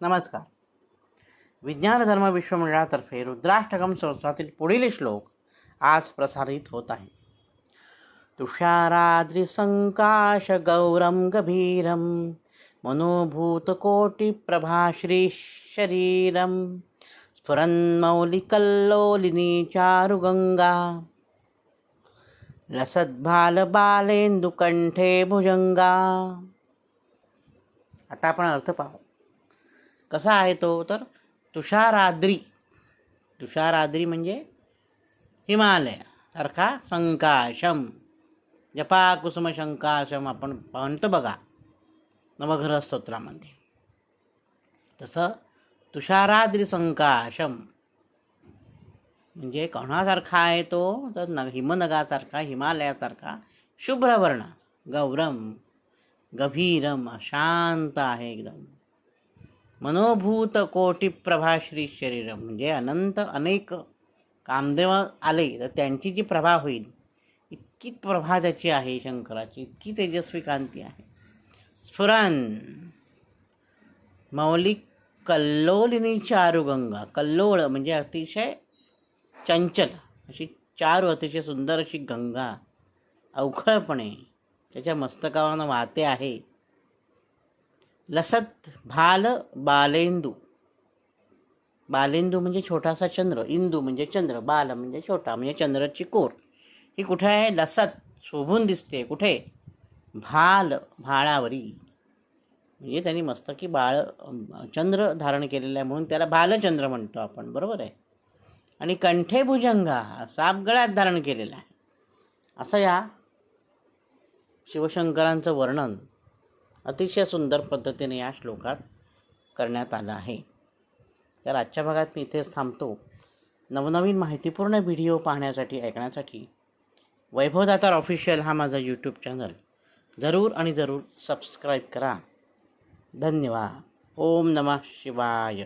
नमस्कार. विज्ञान धर्म विश्वमंडळातर्फे रुद्राष्टकम संस्थातील पुढील श्लोक आज प्रसारित होत आहे. तुषाराद्रिसंकाश गौरम गभीरम मनोभूतकोटिप्रभाश्री शरीरम स्फुरन्मौलिकल्लोलिनी चारुगंगा लसद्भालबालेन्दुकंठे भुजंगा आता आपण अर्थ पाहू. कसा आहे तो? तर तुषाराद्री. तुषाराद्री म्हणजे हिमालय. सारखा संकाशम. जपा कुसुम शंकाशम आपण म्हणतो बघा. नवग्रह स्तोत्रामध्ये तसं तुषाराद्री संकाशम. म्हणजे कोणासारखा आहे तो? तर न हिमनगासारखा हिमालयासारखा शुभ्रवर्ण गौरम गभीरम शांत आहे एकदम. मनोभूत कोटी प्रभाश्री शरीर म्हणजे अनंत अनेक कामदेव आले तर त्यांची जी प्रभा होईल इतकी प्रभा त्याची आहे शंकराची इतकी तेजस्वी कांती आहे. स्फुरण मौलिक कल्लोलिनी चारुगंगा कल्लोळ म्हणजे अतिशय चंचल अशी चारू अतिशय सुंदर अशी गंगा अवखळपणे त्याच्या मस्तकावरनं वाहते आहे. लसत भाल बालेंदू. बालेंदू म्हणजे छोटासा चंद्र इंदू म्हणजे चंद्र बाल म्हणजे छोटा म्हणजे चंद्राची कोर. ही कुठे आहे? लसत शोभून दिसते. कुठे? भाल भाळावरी. म्हणजे त्यांनी मस्तकी बाळ चंद्र धारण केलेलं आहे म्हणून त्याला बालचंद्र म्हणतो आपण. बरोबर आहे? आणि कंठे भुजंगा साप गळ्यात धारण केलेला आहे. असं या शिवशंकरांचं वर्णन. अतिशय सुंदर पद्धतीने या श्लोकात करण्यात आलं आहे. तर आजच्या भागात मी इथेच थांबतो. नवनवीन माहितीपूर्ण व्हिडिओ पाहण्यासाठी ऐकण्यासाठी वैभवदातार ऑफिशियल हा माझा यूट्यूब चॅनल जरूर आणि जरूर सबस्क्राईब करा. धन्यवाद. ओम नमः शिवाय.